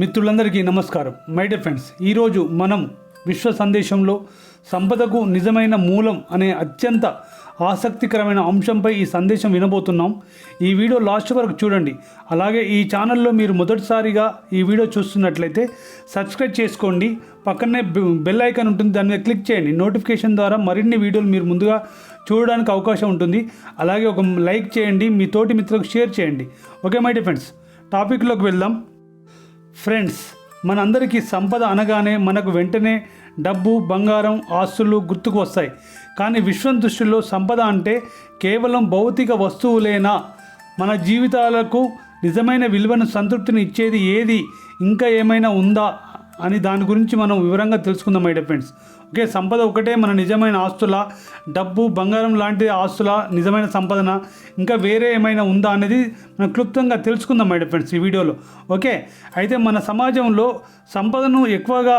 మిత్రులందరికీ నమస్కారం. My dear friends ఈరోజు మనం విశ్వ సందేశంలో సంపదకు నిజమైన మూలం అనే అత్యంత ఆసక్తికరమైన అంశంపై ఈ సందేశం వినబోతున్నాం. ఈ వీడియో లాస్ట్ వరకు చూడండి. అలాగే ఈ ఛానల్లో మీరు మొదటిసారిగా ఈ వీడియో చూస్తున్నట్లయితే సబ్స్క్రైబ్ చేసుకోండి. పక్కనే బెల్ ఐకాన్ ఉంటుంది. దాని మీద క్లిక్ చేయండి. నోటిఫికేషన్ ద్వారా మరిన్ని వీడియోలు మీరు ముందుగా చూడడానికి అవకాశం ఉంటుంది. అలాగే ఒక లైక్ చేయండి. మీ తోటి మిత్రులకు షేర్ చేయండి. ఓకే మై డియర్ ఫ్రెండ్స్ టాపిక్లోకి వెళ్దాం. ఫ్రెండ్స్ మనందరికీ సంపద అనగానే మనకు వెంటనే డబ్బు బంగారం ఆస్తులు గుర్తుకు వస్తాయి. కానీ విశ్వం దృష్టిలో సంపద అంటే కేవలం భౌతిక వస్తువులేనా? మన జీవితాలకు నిజమైన విలువను సంతృప్తిని ఇచ్చేది ఏది? ఇంకా ఏమైనా ఉందా? అని దాని గురించి మనం వివరంగా తెలుసుకుందాం మై ఫ్రెండ్స్ ఓకే సంపద ఒకటే మన నిజమైన ఆస్తుల డబ్బు బంగారం లాంటి ఆస్తుల నిజమైన సంపదన? ఇంకా వేరే ఏమైనా ఉందా అనేది మనం క్లుప్తంగా తెలుసుకుందాం మై ఫ్రెండ్స్ ఈ వీడియోలో. ఓకే? అయితే మన సమాజంలో సంపదను ఎక్కువగా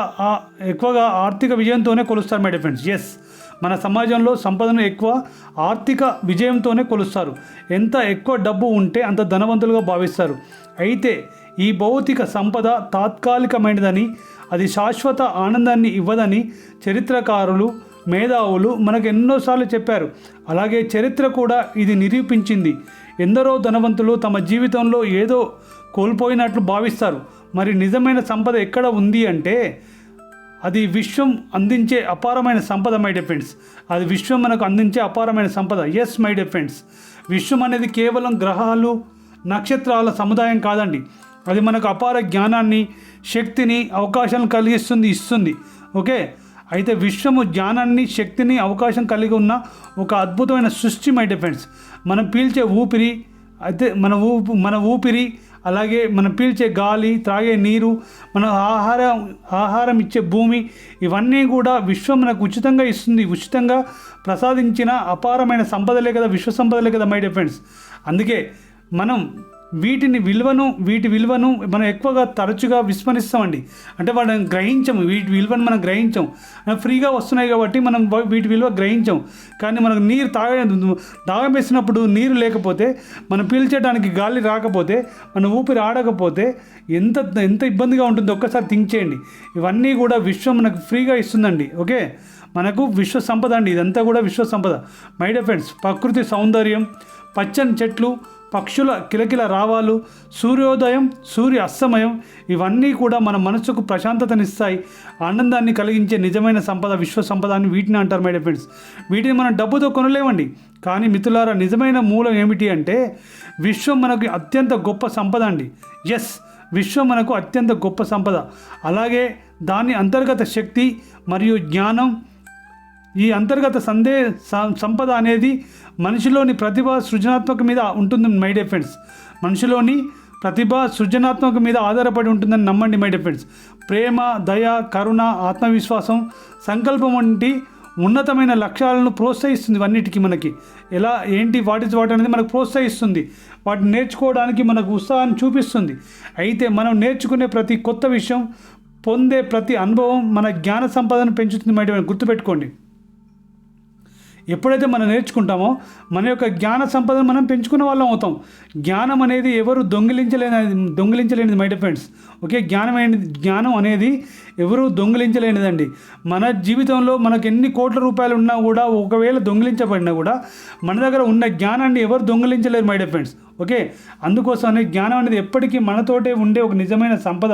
ఎక్కువగా ఆర్థిక విజయంతోనే కొలుస్తారు మై ఫ్రెండ్స్ ఎస్ మన సమాజంలో సంపదను ఎక్కువ ఆర్థిక విజయంతోనే కొలుస్తారు. ఎంత ఎక్కువ డబ్బు ఉంటే అంత ధనవంతులుగా భావిస్తారు. అయితే ఈ భౌతిక సంపద తాత్కాలికమైనదని అది శాశ్వత ఆనందాన్ని ఇవ్వదని చరిత్రకారులు మేధావులు మనకు ఎన్నోసార్లు చెప్పారు. అలాగే చరిత్ర కూడా ఇది నిరూపించింది. ఎందరో ధనవంతులు తమ జీవితంలో ఏదో కోల్పోయినట్లు భావిస్తారు. మరి నిజమైన సంపద ఎక్కడ ఉంది అంటే అది విశ్వం అందించే అపారమైన సంపద మై డియర్ ఫ్రెండ్స్ అది విశ్వం మనకు అందించే అపారమైన సంపద. ఎస్ మై డియర్ ఫ్రెండ్స్ విశ్వం అనేది కేవలం గ్రహాలు నక్షత్రాల సముదాయం కాదండి. అది మనకు అపార జ్ఞానాన్ని శక్తిని అవకాశాలను కలిగిస్తుంది ఇస్తుంది. ఓకే? అయితే విశ్వము జ్ఞానాన్ని శక్తిని అవకాశం కలిగి ఉన్న ఒక అద్భుతమైన సృష్టి మై డిఫెన్స్ మనం పీల్చే ఊపిరి అయితే మన ఊపు మన ఊపిరి అలాగే మనం పీల్చే గాలి త్రాగే నీరు మన ఆహారం ఆహారం ఇచ్చే భూమి ఇవన్నీ కూడా విశ్వం మనకు ఉచితంగా ఇస్తుంది. ఉచితంగా ప్రసాదించిన అపారమైన సంపదలే కదా విశ్వ సంపదలే కదా మై డిఫెండ్స్ అందుకే మనం వీటిని విలువను వీటి విలువను మనం ఎక్కువగా తరచుగా విస్మరిస్తామండి. అంటే వాటిని గ్రహించము వీటి విలువను మనం గ్రహించం ఫ్రీగా వస్తున్నాయి కాబట్టి మనం వీటి విలువ గ్రహించం కానీ మనకు నీరు తాగ దాగం వేసినప్పుడు నీరు లేకపోతే మనం పీల్చడానికి గాలి రాకపోతే మన ఊపిరి ఆడకపోతే ఎంత ఎంత ఇబ్బందిగా ఉంటుందో ఒక్కసారి థింక్ చేయండి. ఇవన్నీ కూడా విశ్వం మనకు ఫ్రీగా ఇస్తుందండి ఓకే? మనకు విశ్వ సంపద అండి ఇదంతా కూడా విశ్వ సంపద. మై డియర్ ఫ్రెండ్స్ ప్రకృతి సౌందర్యం పచ్చని చెట్లు పక్షుల కిలకిల రావాలు సూర్యోదయం సూర్య అస్తమయం ఇవన్నీ కూడా మన మనసుకు ప్రశాంతతనిస్తాయి. ఆనందాన్ని కలిగించే నిజమైన సంపద విశ్వ సంపద అని వీటిని అంటారు మై ఫ్రెండ్స్ వీటిని మనం డబ్బుతో కొనలేమండి. కానీ మిత్రులారా నిజమైన మూలం ఏమిటి అంటే విశ్వం మనకు అత్యంత గొప్ప సంపద అండి. ఎస్ విశ్వం మనకు అత్యంత గొప్ప సంపద. అలాగే దాని అంతర్గత శక్తి మరియు జ్ఞానం ఈ అంతర్గత సందే సంపద అనేది మనిషిలోని ప్రతిభ సృజనాత్మక మీద ఉంటుంది మై డియర్ ఫ్రెండ్స్ మనిషిలోని ప్రతిభ సృజనాత్మక మీద ఆధారపడి ఉంటుందని నమ్మండి మై డియర్ ఫ్రెండ్స్ ప్రేమ దయ కరుణ ఆత్మవిశ్వాసం సంకల్పం వంటి ఉన్నతమైన లక్ష్యాలను ప్రోత్సహిస్తుంది అన్నిటికీ మనకి. ఎలా ఏంటి వాట్ ఇస్ వాట్ అనేది మనకు ప్రోత్సహిస్తుంది. వాటిని నేర్చుకోవడానికి మనకు ఉత్సాహాన్ని చూపిస్తుంది. అయితే మనం నేర్చుకునే ప్రతి కొత్త విషయం పొందే ప్రతి అనుభవం మన జ్ఞాన సంపదను పెంచుతుంది మేడం గుర్తుపెట్టుకోండి. ఎప్పుడైతే మనం నేర్చుకుంటామో మన యొక్క జ్ఞాన సంపదను మనం పెంచుకున్న వాళ్ళం అవుతాం. జ్ఞానం అనేది ఎవరు దొంగిలించలేని దొంగిలించలేనిది మై ఫ్రెండ్స్ ఓకే? జ్ఞానం జ్ఞానం అనేది ఎవరు దొంగిలించలేనిదండి. మన జీవితంలో మనకు ఎన్ని కోట్ల రూపాయలు ఉన్నా కూడా ఒకవేళ దొంగిలించబడినా కూడా మన దగ్గర ఉన్న జ్ఞానాన్ని ఎవరు దొంగిలించలేరు మై ఫ్రెండ్స్ ఓకే? అందుకోసమని జ్ఞానం అనేది ఎప్పటికీ మనతోటే ఉండే ఒక నిజమైన సంపద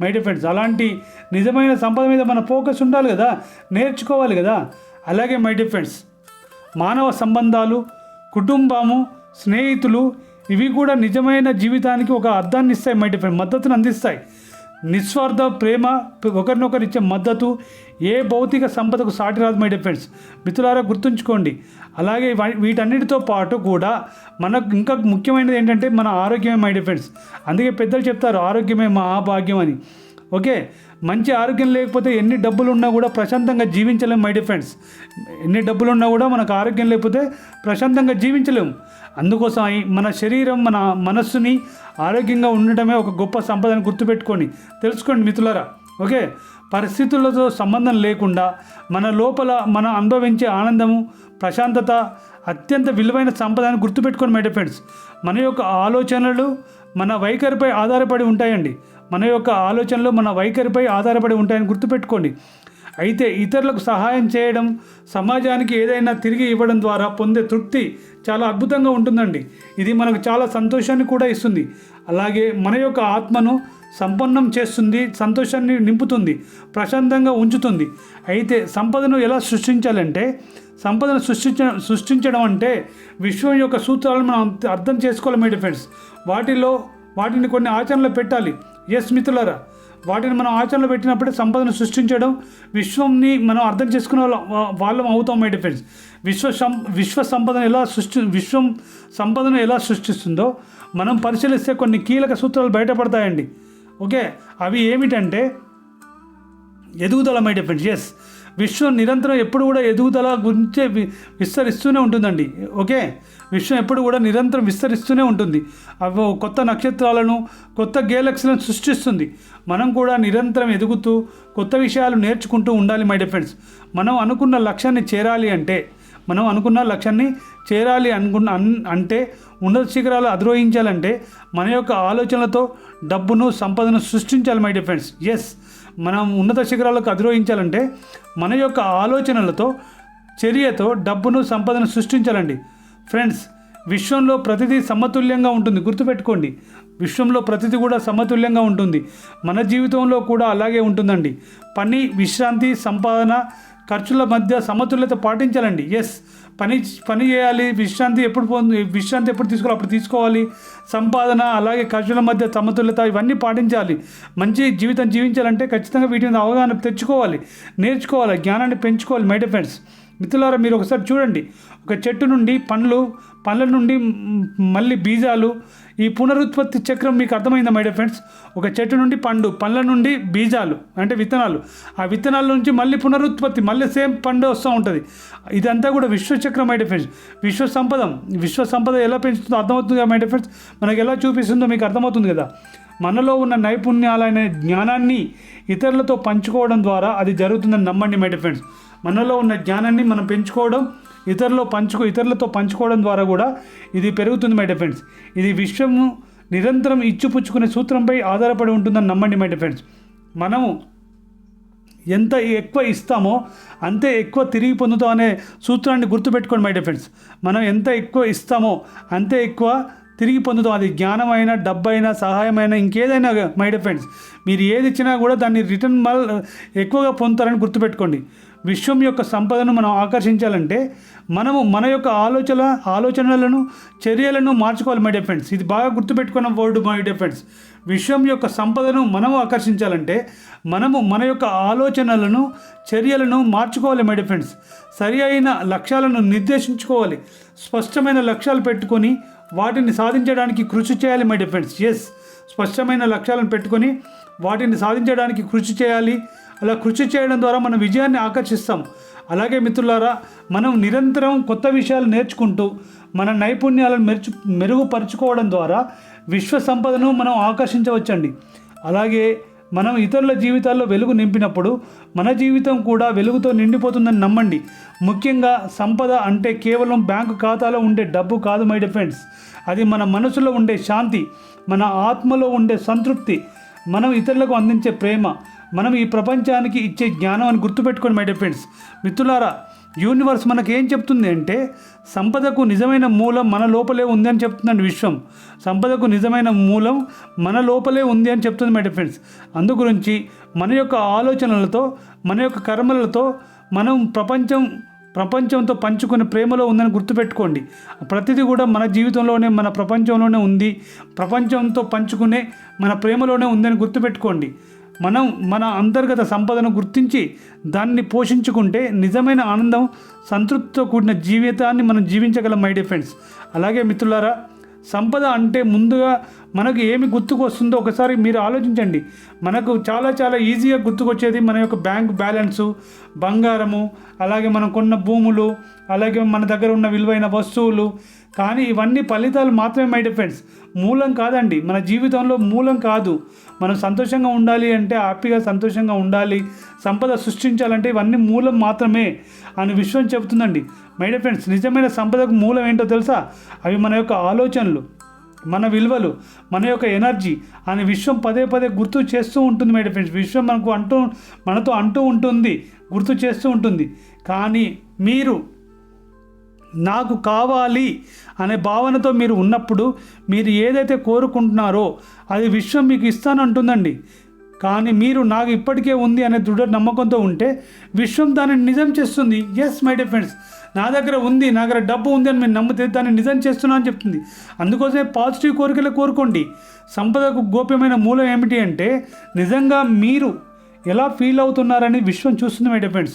మై ఫ్రెండ్స్ అలాంటి నిజమైన సంపద మీద మన ఫోకస్ ఉండాలి కదా? నేర్చుకోవాలి కదా? అలాగే మై ఫ్రెండ్స్ మానవ సంబంధాలు కుటుంబము స్నేహితులు ఇవి కూడా నిజమైన జీవితానికి ఒక అర్థాన్ని ఇస్తాయి మై ఫ్రెండ్ మద్దతును అందిస్తాయి. నిస్వార్థ ప్రేమ ఒకరినొకరు ఇచ్చే మద్దతు ఏ భౌతిక సంపదకు సాటి రాదు మై డిఫెండ్స్ మిత్రులారా గుర్తుంచుకోండి. అలాగే వీటన్నిటితో పాటు కూడా మనకు ఇంకా ముఖ్యమైనది ఏంటంటే మన ఆరోగ్యమే మై డిఫెండ్స్ అందుకే పెద్దలు చెప్తారు ఆరోగ్యమే మహాభాగ్యం అని. ఓకే మంచి ఆరోగ్యం లేకపోతే ఎన్ని డబ్బులు ఉన్నా కూడా ప్రశాంతంగా జీవించలేం మై డిఫెండ్స్ ఎన్ని డబ్బులు ఉన్నా కూడా మనకు ఆరోగ్యం లేకపోతే ప్రశాంతంగా జీవించలేము అందుకోసం మన శరీరం మన మనస్సుని ఆరోగ్యంగా ఉండటమే ఒక గొప్ప సంపదని గుర్తుపెట్టుకోండి తెలుసుకోండి మిత్రులరా. ఓకే పరిస్థితులతో సంబంధం లేకుండా మన లోపల మన అనుభవించే ఆనందము ప్రశాంతత అత్యంత విలువైన సంపద అని గుర్తుపెట్టుకోండి మై డిఫెండ్స్ మన యొక్క ఆలోచనలు మన వైఖరిపై ఆధారపడి ఉంటాయండి. మన యొక్క ఆలోచనలు మన వైఖరిపై ఆధారపడి ఉంటాయని గుర్తుపెట్టుకోండి. అయితే ఇతరులకు సహాయం చేయడం సమాజానికి ఏదైనా తిరిగి ఇవ్వడం ద్వారా పొందే తృప్తి చాలా అద్భుతంగా ఉంటుందండి. ఇది మనకు చాలా సంతోషాన్ని కూడా ఇస్తుంది. అలాగే మన యొక్క ఆత్మను సంపన్నం చేస్తుంది సంతోషాన్ని నింపుతుంది ప్రశాంతంగా ఉంచుతుంది. అయితే సంపదను ఎలా సృష్టించాలంటే సంపదను సృష్టించ సృష్టించడం అంటే విశ్వం యొక్క సూత్రాలను మనం అర్థం చేసుకోవాలి మై డిఫెండ్స్ వాటిలో వాటిని కొన్ని ఆచరణలో పెట్టాలి. ఎస్ మిత్రులరా వాటిని మనం ఆచరణలో పెట్టినప్పుడే సంపదను సృష్టించడం విశ్వంని మనం అర్థం చేసుకునే వాళ్ళం వాళ్ళం అవుతాం మై ఫ్రెండ్స్ విశ్వ సం విశ్వ సంపదను ఎలా సృష్టి విశ్వం సంపదను ఎలా సృష్టిస్తుందో మనం పరిశీలిస్తే కొన్ని కీలక సూత్రాలు బయటపడతాయండి. ఓకే? అవి ఏమిటంటే ఎదుగుదల మై ఫ్రెండ్స్ ఎస్ విశ్వం నిరంతరం ఎప్పుడు కూడా ఎదుగుదల గురించే విస్తరిస్తూనే ఉంటుందండి. ఓకే? విశ్వం ఎప్పుడు కూడా నిరంతరం విస్తరిస్తూనే ఉంటుంది. అవి కొత్త నక్షత్రాలను కొత్త గేలక్సీలను సృష్టిస్తుంది. మనం కూడా నిరంతరం ఎదుగుతూ కొత్త విషయాలు నేర్చుకుంటూ ఉండాలి మై డిఫెండ్స్ మనం అనుకున్న లక్ష్యాన్ని చేరాలి అంటే మనం అనుకున్న లక్ష్యాన్ని చేరాలి అనుకున్న అన్- అంటే ఉన్నత శిఖరాలు అధిరోహించాలంటే మన యొక్క ఆలోచనలతో డబ్బును సంపదను సృష్టించాలి మై డిఫెండ్స్ ఎస్ మనం ఉన్నత శిఖరాలకు అధిరోహించాలంటే మన యొక్క ఆలోచనలతో చర్యతో డబ్బును సంపదను సృష్టించాలండి. ఫ్రెండ్స్ విశ్వంలో ప్రతిదీ సమతుల్యంగా ఉంటుంది. గుర్తుపెట్టుకోండి. విశ్వంలో ప్రతిదీ కూడా సమతుల్యంగా ఉంటుంది. మన జీవితంలో కూడా అలాగే ఉంటుందండి. పని విశ్రాంతి సంపాదన ఖర్చుల మధ్య సమతుల్యత పాటించాలండి. ఎస్ పని పని చేయాలి విశ్రాంతి ఎప్పుడు పొంది విశ్రాంతి ఎప్పుడు తీసుకోవాలి అప్పుడు తీసుకోవాలి. సంపాదన అలాగే ఖర్చుల మధ్య సమతుల్యత ఇవన్నీ పాటించాలి. మంచి జీవితం జీవించాలంటే ఖచ్చితంగా వీటి మీద అవగాహన తెచ్చుకోవాలి నేర్చుకోవాలి జ్ఞానాన్ని పెంచుకోవాలి మై డిఫెండ్స్ మిత్రులారా మీరు ఒకసారి చూడండి. ఒక చెట్టు నుండి పండ్లు పండ్ల నుండి మళ్ళీ బీజాలు ఈ పునరుత్పత్తి చక్రం మీకు అర్థమైందా మై ఫ్రెండ్స్? ఒక చెట్టు నుండి పండు పండ్ల నుండి బీజాలు అంటే విత్తనాలు. ఆ విత్తనాల నుంచి మళ్ళీ పునరుత్పత్తి మళ్ళీ సేమ్ పండు వస్తూ ఉంటుంది. ఇదంతా కూడా విశ్వచక్రం మై ఫ్రెండ్స్. విశ్వ సంపద. విశ్వ సంపద ఎలా పెంచుతుందో అర్థమవుతుంది కదా మై ఫ్రెండ్స్? మనకు ఎలా చూపిస్తుందో మీకు అర్థమవుతుంది కదా. మనలో ఉన్న నైపుణ్యాలైన జ్ఞానాన్ని ఇతరులతో పంచుకోవడం ద్వారా అది జరుగుతుందని నమ్మండి మై ఫ్రెండ్స్. మనలో ఉన్న జ్ఞానాన్ని మనం పెంచుకోవడం ఇతరులో పంచుకో ఇతరులతో పంచుకోవడం ద్వారా కూడా ఇది పెరుగుతుంది మై డిఫెండ్స్ ఇది విశ్వము నిరంతరం ఇచ్చిపుచ్చుకునే సూత్రంపై ఆధారపడి ఉంటుందని నమ్మండి మై డిఫెండ్స్ మనము ఎంత ఎక్కువ ఇస్తామో అంతే ఎక్కువ తిరిగి పొందుతాం అనే సూత్రాన్ని గుర్తుపెట్టుకోండి మై డిఫెండ్స్ మనం ఎంత ఎక్కువ ఇస్తామో అంతే ఎక్కువ తిరిగి పొందుతాం. అది జ్ఞానమైనా డబ్బైనా సహాయమైనా ఇంకేదైనా మై డిఫెండ్స్ మీరు ఏది ఇచ్చినా కూడా దాన్ని రిటర్న్ మళ్ళీ ఎక్కువగా పొందుతారని గుర్తుపెట్టుకోండి. విశ్వం యొక్క సంపదను మనం ఆకర్షించాలంటే మనము మన యొక్క ఆలోచన ఆలోచనలను చర్యలను మార్చుకోవాలి మై ఫ్రెండ్స్ ఇది బాగా గుర్తుపెట్టుకున్న వర్డ్ మై ఫ్రెండ్స్ విశ్వం యొక్క సంపదను మనము ఆకర్షించాలంటే మనము మన యొక్క ఆలోచనలను చర్యలను మార్చుకోవాలి మై ఫ్రెండ్స్ సరి అయిన లక్ష్యాలను నిర్దేశించుకోవాలి. స్పష్టమైన లక్ష్యాలు పెట్టుకొని వాటిని సాధించడానికి కృషి చేయాలి మై ఫ్రెండ్స్ ఎస్ స్పష్టమైన లక్ష్యాలను పెట్టుకొని వాటిని సాధించడానికి కృషి చేయాలి. అలా కృషి చేయడం ద్వారా మనం విజయాన్ని ఆకర్షిస్తాం. అలాగే మిత్రులారా మనం నిరంతరం కొత్త విషయాలు నేర్చుకుంటూ మన నైపుణ్యాలను మెరుచు మెరుగుపరుచుకోవడం ద్వారా విశ్వ సంపదను మనం ఆకర్షించవచ్చండి. అలాగే మనం ఇతరుల జీవితాల్లో వెలుగు నింపినప్పుడు మన జీవితం కూడా వెలుగుతో నిండిపోతుందని నమ్మండి. ముఖ్యంగా సంపద అంటే కేవలం బ్యాంకు ఖాతాలో ఉండే డబ్బు కాదు మై ఫ్రెండ్స్. అది మన మనసులో ఉండే శాంతి మన ఆత్మలో ఉండే సంతృప్తి మనం ఇతరులకు అందించే ప్రేమ మనం ఈ ప్రపంచానికి ఇచ్చే జ్ఞానం అని గుర్తుపెట్టుకోండి మై ఫ్రెండ్స్ మిత్రులారా యూనివర్స్ మనకి ఏం చెప్తుంది అంటే సంపదకు నిజమైన మూలం మన లోపలే ఉంది అని చెప్తుందండి విశ్వం. సంపదకు నిజమైన మూలం మన లోపలే ఉంది అని చెప్తుంది మై ఫ్రెండ్స్ అందు గురించి మన యొక్క ఆలోచనలతో మన యొక్క కర్మలతో మనం ప్రపంచం ప్రపంచంతో పంచుకునే ప్రేమలో ఉందని గుర్తుపెట్టుకోండి. ప్రతిదీ కూడా మన జీవితంలోనే మన ప్రపంచంలోనే ఉంది. ప్రపంచంతో పంచుకునే మన ప్రేమలోనే ఉందని గుర్తుపెట్టుకోండి. మనం మన అంతర్గత సంపదను గుర్తించి దాన్ని పోషించుకుంటే నిజమైన ఆనందం సంతృప్తితో కూడిన జీవితాన్ని మనం జీవించగలం మై డియర్ ఫ్రెండ్స్ అలాగే మిత్రులారా సంపద అంటే ముందుగా మనకు ఏమి గుర్తుకొస్తుందో ఒకసారి మీరు ఆలోచించండి. మనకు చాలా చాలా ఈజీగా గుర్తుకొచ్చేది మన యొక్క బ్యాంక్ బ్యాలెన్సు బంగారము అలాగే మనం కొన్న భూములు అలాగే మన దగ్గర ఉన్న విలువైన వస్తువులు కానీ ఇవన్నీ ఫలితాలు మాత్రమే మై డిఫెండ్స్ మూలం కాదండి. మన జీవితంలో మూలం కాదు. మనం సంతోషంగా ఉండాలి అంటే హ్యాపీగా సంతోషంగా ఉండాలి. సంపద సృష్టించాలంటే ఇవన్నీ మూలం మాత్రమే అని విశ్వం చెబుతుందండి. మై డిఫెండ్స్ నిజమైన సంపదకు మూలం ఏంటో తెలుసా? అవి మన యొక్క ఆలోచనలు మన విలువలు మన యొక్క ఎనర్జీ అని విశ్వం పదే పదే గుర్తు చేస్తూ ఉంటుంది మేడం ఫ్రెండ్స్ విశ్వం మనకు అంటూ మనతో అంటూ ఉంటుంది గుర్తు చేస్తూ ఉంటుంది. కానీ మీరు నాకు కావాలి అనే భావనతో మీరు ఉన్నప్పుడు మీరు ఏదైతే కోరుకుంటున్నారో అది విశ్వం మీకు ఇస్తానంటుందండి. కానీ మీరు నాకు ఇప్పటికే ఉంది అనే దృఢ నమ్మకంతో ఉంటే విశ్వం దానిని నిజం చేస్తుంది. ఎస్ మై డియర్ ఫ్రెండ్స్ నా దగ్గర ఉంది నా దగ్గర డబ్బు ఉంది అని మీరు నమ్మితే దాన్ని నిజం చేస్తున్నా అని చెప్తుంది. అందుకోసమే పాజిటివ్ కోరికలే కోరుకోండి. సంపదకు గోప్యమైన మూలం ఏమిటి అంటే నిజంగా మీరు ఎలా ఫీల్ అవుతున్నారని విశ్వం చూస్తుంది మై డియర్ ఫ్రెండ్స్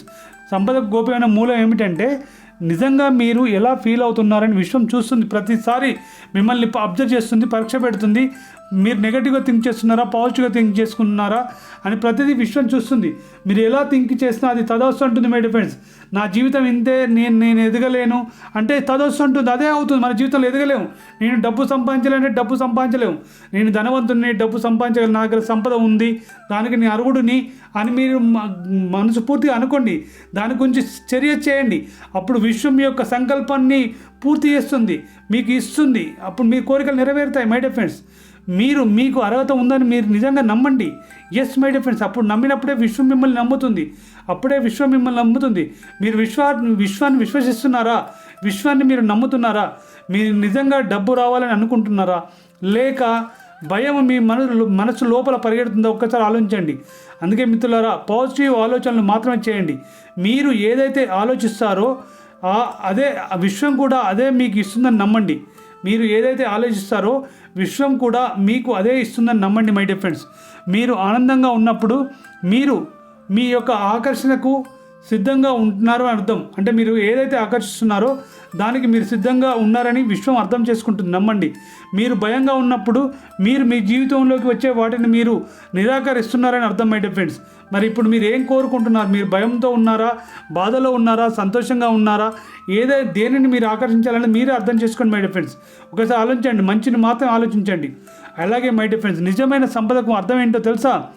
సంపదకు గోప్యమైన మూలం ఏమిటంటే నిజంగా మీరు ఎలా ఫీల్ అవుతున్నారని విశ్వం చూస్తుంది. ప్రతిసారి మిమ్మల్ని అబ్జర్వ్ చేస్తుంది పరీక్ష పెడుతుంది. మీరు నెగటివ్గా థింక్ చేస్తున్నారా పాజిటివ్గా థింక్ చేసుకున్నారా అని ప్రతిదీ విశ్వం చూస్తుంది. మీరు ఎలా థింక్ చేసినా అది తదవస్తు అంటుంది మై ఫ్రెండ్స్ నా జీవితం ఇంతే నేను నేను ఎదగలేను. అంటే తదవస్తు అంటుంది అదే అవుతుంది. మన జీవితంలో ఎదగలేము. నేను డబ్బు సంపాదించలేనంటే డబ్బు సంపాదించలేము. నేను ధనవంతుని డబ్బు సంపాదించగలను నా దగ్గర సంపద ఉంది. దానికి నేను అర్హుడిని అని మీరు మనసు పూర్తిగా అనుకోండి. దాని గురించి చర్య చేయండి. అప్పుడు విశ్వం యొక్క సంకల్పాన్ని పూర్తి చేస్తుంది. మీకు ఇస్తుంది. అప్పుడు మీ కోరికలు నెరవేరుతాయి మై ఫ్రెండ్స్ మీరు మీకు అర్హత ఉందని మీరు నిజంగా నమ్మండి. ఎస్ మై ఫ్రెండ్స్ అప్పుడు నమ్మినప్పుడే విశ్వం మిమ్మల్ని నమ్ముతుంది. అప్పుడే విశ్వం మిమ్మల్ని నమ్ముతుంది. మీరు విశ్వా విశ్వాన్ని విశ్వసిస్తున్నారా? విశ్వాన్ని మీరు నమ్ముతున్నారా? మీరు నిజంగా డబ్బు రావాలని అనుకుంటున్నారా? లేక భయం మీ మనసు మనసు లోపల పరిగెడుతుందో ఒక్కసారి ఆలోచించండి. అందుకే మిత్రులారా పాజిటివ్ ఆలోచనలు మాత్రమే చేయండి. మీరు ఏదైతే ఆలోచిస్తారో అదే ఆ విశ్వం కూడా అదే మీకు ఇస్తుందని నమ్మండి. మీరు ఏదైతే ఆలోచిస్తారో విశ్వం కూడా మీకు అదే ఇస్తుందని నమ్మండి మై డియర్ ఫ్రెండ్స్ మీరు ఆనందంగా ఉన్నప్పుడు మీరు మీ యొక్క ఆకర్షణకు సిద్ధంగా ఉంటున్నారు అని అర్థం. అంటే మీరు ఏదైతే ఆకర్షిస్తున్నారో దానికి మీరు సిద్ధంగా ఉన్నారని విశ్వం అర్థం చేసుకుంటుంది. నమ్మండి. మీరు భయంగా ఉన్నప్పుడు మీరు మీ జీవితంలోకి వచ్చే వాటిని మీరు నిరాకరిస్తున్నారని అర్థం మై ఫ్రెండ్స్ మరి ఇప్పుడు మీరు ఏం కోరుకుంటున్నారు? మీరు భయంతో ఉన్నారా? బాధలో ఉన్నారా? సంతోషంగా ఉన్నారా? ఏదే దేనిని మీరు ఆకర్షించాలని మీరే అర్థం చేసుకోండి మై ఫ్రెండ్స్ ఒకసారి ఆలోచించండి. మంచిని మాత్రం ఆలోచించండి. అలాగే మై ఫ్రెండ్స్ నిజమైన సంపదకు అర్థం ఏంటో తెలుసా?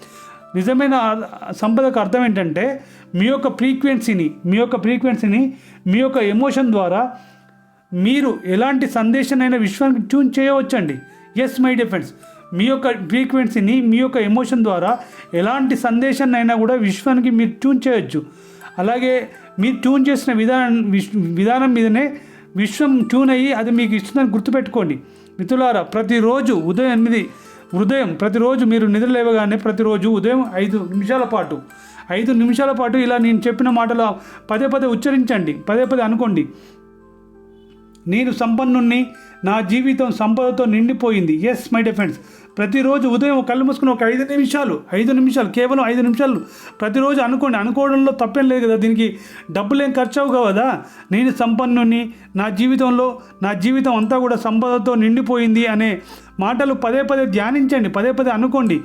నిజమైన సంపదకు అర్థం ఏంటంటే మీ యొక్క ఫ్రీక్వెన్సీని మీ యొక్క ఫ్రీక్వెన్సీని మీ యొక్క ఎమోషన్ ద్వారా మీరు ఎలాంటి సందేశానైనా విశ్వానికి ట్యూన్ చేయవచ్చండి. ఎస్ మై డిఫెన్స్ మీ యొక్క ఫ్రీక్వెన్సీని మీ యొక్క ఎమోషన్ ద్వారా ఎలాంటి సందేశాన్నైనా కూడా విశ్వానికి మీరు ట్యూన్ చేయొచ్చు. అలాగే మీరు ట్యూన్ చేసిన విధానం విధానం మీదనే విశ్వం ట్యూన్ అయ్యి అది మీకు ఇస్తుందని గుర్తుపెట్టుకోండి. మిత్రులారా ప్రతిరోజు ఉదయం ఎనిమిది ఉదయం ప్రతిరోజు మీరు నిద్ర లేవగానే ప్రతిరోజు ఉదయం ఐదు నిమిషాల పాటు ఐదు నిమిషాల పాటు ఇలా నేను చెప్పిన మాటలు పదే పదే ఉచ్చరించండి పదే పదే అనుకోండి. నేను సంపన్నుణ్ణి నా జీవితం సంపదతో నిండిపోయింది. ఎస్ మై డిఫెండ్స్ ప్రతిరోజు ఉదయం కళ్ళు మూసుకుని ఒక ఐదు నిమిషాలు ఐదు నిమిషాలు కేవలం ఐదు నిమిషాలు ప్రతిరోజు అనుకోండి. అనుకోవడంలో తప్పేం లేదు కదా దీనికి. డబ్బులు ఏం ఖర్చు అవు కదా నేను సంపన్నుని నా జీవితంలో నా జీవితం అంతా కూడా సంపదతో నిండిపోయింది అనే మాటలు పదే పదే ధ్యానించండి. పదే పదే అనుకోండి.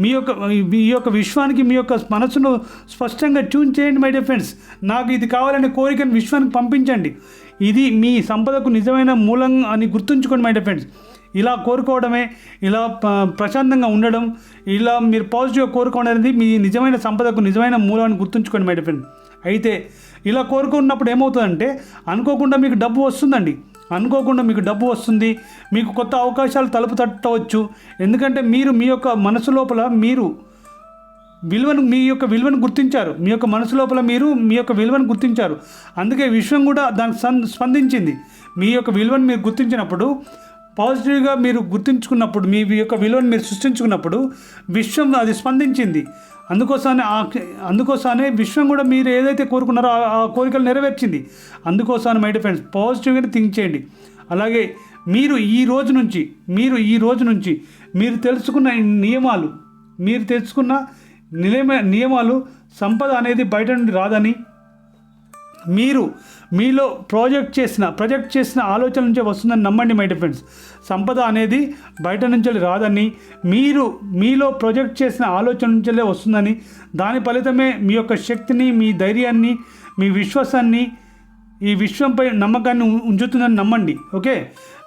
మీ యొక్క మీ యొక్క విశ్వానికి మీ యొక్క మనసును స్పష్టంగా ట్యూన్ చేయండి మై డియర్ ఫ్రెండ్స్ నాకు ఇది కావాలనే కోరికను విశ్వానికి పంపించండి. ఇది మీ సంపదకు నిజమైన మూలం అని గుర్తుంచుకోండి మై డియర్ ఫ్రెండ్స్ ఇలా కోరుకోవడమే ఇలా ప్రశాంతంగా ఉండడం ఇలా మీరు పాజిటివ్గా కోరుకోవడం అనేది మీ నిజమైన సంపదకు నిజమైన మూలాన్ని గుర్తుంచుకోండి మై డియర్ ఫ్రెండ్ అయితే ఇలా కోరుకున్నప్పుడు ఏమవుతుందంటే అనుకోకుండా మీకు డబ్బు వస్తుందండి. అనుకోకుండా మీకు డబ్బు వస్తుంది మీకు కొత్త అవకాశాలు తలుపు తట్టవచ్చు. ఎందుకంటే మీరు మీ యొక్క మనసు లోపల మీరు విలువను మీ యొక్క విలువను గుర్తించారు. మీ యొక్క మనసు లోపల మీరు మీ యొక్క విలువను గుర్తించారు. అందుకే విశ్వం కూడా దానికి సం- స్పందించింది. మీ యొక్క విలువను మీరు గుర్తించినప్పుడు పాజిటివ్గా మీరు గుర్తించుకున్నప్పుడు మీ యొక్క విలువను మీరు సృష్టించుకున్నప్పుడు విశ్వం అది స్పందించింది. అందుకోసమే ఆ అందుకోసమే విశ్వం కూడా మీరు ఏదైతే కోరుకున్నారో ఆ- కోరికలు నెరవేర్చింది. అందుకోసమే మై ఫ్రెండ్స్ పాజిటివ్గానే థింక్ చేయండి. అలాగే మీరు ఈ రోజు నుంచి మీరు ఈ రోజు నుంచి మీరు తెలుసుకున్న నియమాలు మీరు తెలుసుకున్న నియమ నియమాలు సంపద అనేది బయట నుండి రాదని మీరు మీలో ప్రాజెక్ట్ చేసిన ప్రొజెక్ట్ చేసిన ఆలోచన నుంచే వస్తుందని నమ్మండి మై ఫ్రెండ్స్ సంపద అనేది బయట నుంచి రాదని మీరు మీలో ప్రొజెక్ట్ చేసిన ఆలోచన నుంచే వస్తుందని దాని ఫలితమే మీ యొక్క శక్తిని మీ ధైర్యాన్ని మీ విశ్వాసాన్ని ఈ విశ్వంపై నమ్మకాన్ని ఉం- ఉంచుతుందని నమ్మండి ఓకే?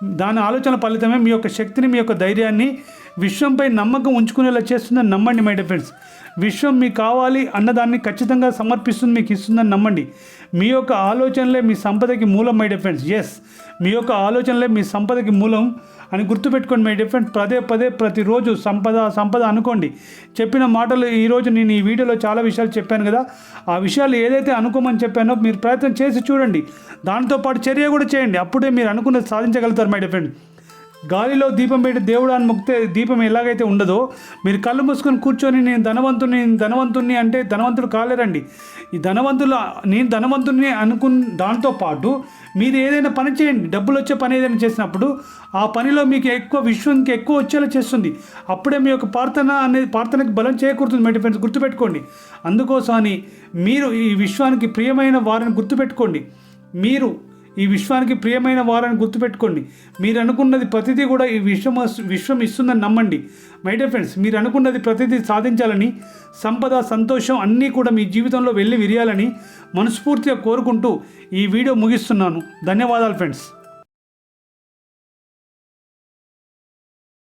దాని ఆలోచన ఫలితమే మీ యొక్క శక్తిని మీ యొక్క ధైర్యాన్ని విశ్వంపై నమ్మకం ఉంచుకునేలా చేస్తుందని నమ్మండి మై ఫ్రెండ్స్ విశ్వం మీకు కావాలి అన్నదాన్ని ఖచ్చితంగా సమర్పిస్తుంది మీకు ఇస్తుందని నమ్మండి. మీ యొక్క ఆలోచనలే మీ సంపదకి మూలం మై డిఫెన్స్ ఎస్ మీ యొక్క ఆలోచనలే మీ సంపదకి మూలం అని గుర్తుపెట్టుకోండి మై డిఫెన్స్ పదే పదే ప్రతిరోజు సంపద సంపద అనుకోండి. చెప్పిన మాటలు ఈరోజు నేను ఈ వీడియోలో చాలా విషయాలు చెప్పాను కదా. ఆ విషయాలు ఏదైతే అనుకోమని చెప్పానో మీరు ప్రయత్నం చేసి చూడండి. దాంతోపాటు చర్య కూడా చేయండి. అప్పుడే మీరు అనుకున్నది సాధించగలుగుతారు మై డిఫెండ్ గాలిలో దీపం పెట్టి దేవుడు అని ముక్తే దీపం ఎలాగైతే ఉండదో మీరు కళ్ళు మూసుకొని కూర్చొని నేను ధనవంతుని ధనవంతుణ్ణి ధనవంతుని అంటే ధనవంతుడు కాలేరండి. ఈ ధనవంతులు నేను ధనవంతుని అనుకున్న దాంతో పాటు మీరు ఏదైనా పని చేయండి డబ్బులు వచ్చే పని ఏదైనా చేసినప్పుడు ఆ పనిలో మీకు ఎక్కువ విశ్వానికి ఎక్కువ వచ్చేలా చేస్తుంది. అప్పుడే మీ యొక్క ప్రార్థన అనేది ప్రార్థనకి బలం చేకూరుతుంది మై ఫ్రెండ్స్ గుర్తుపెట్టుకోండి. అందుకోసమని మీరు ఈ విశ్వానికి ప్రియమైన వారిని గుర్తుపెట్టుకోండి. మీరు ఈ విశ్వానికి ప్రియమైన వారని గుర్తుపెట్టుకోండి. మీరు అనుకున్నది ప్రతిదీ కూడా ఈ విశ్వం విశ్వం ఇస్తుందని నమ్మండి. మై డియర్ ఫ్రెండ్స్ మీరు అనుకున్నది ప్రతిదీ సాధించాలని సంపద సంతోషం అన్నీ కూడా మీ జీవితంలో వెళ్ళి విరియాలని మనస్ఫూర్తిగా కోరుకుంటూ ఈ వీడియో ముగిస్తున్నాను. ధన్యవాదాలు ఫ్రెండ్స్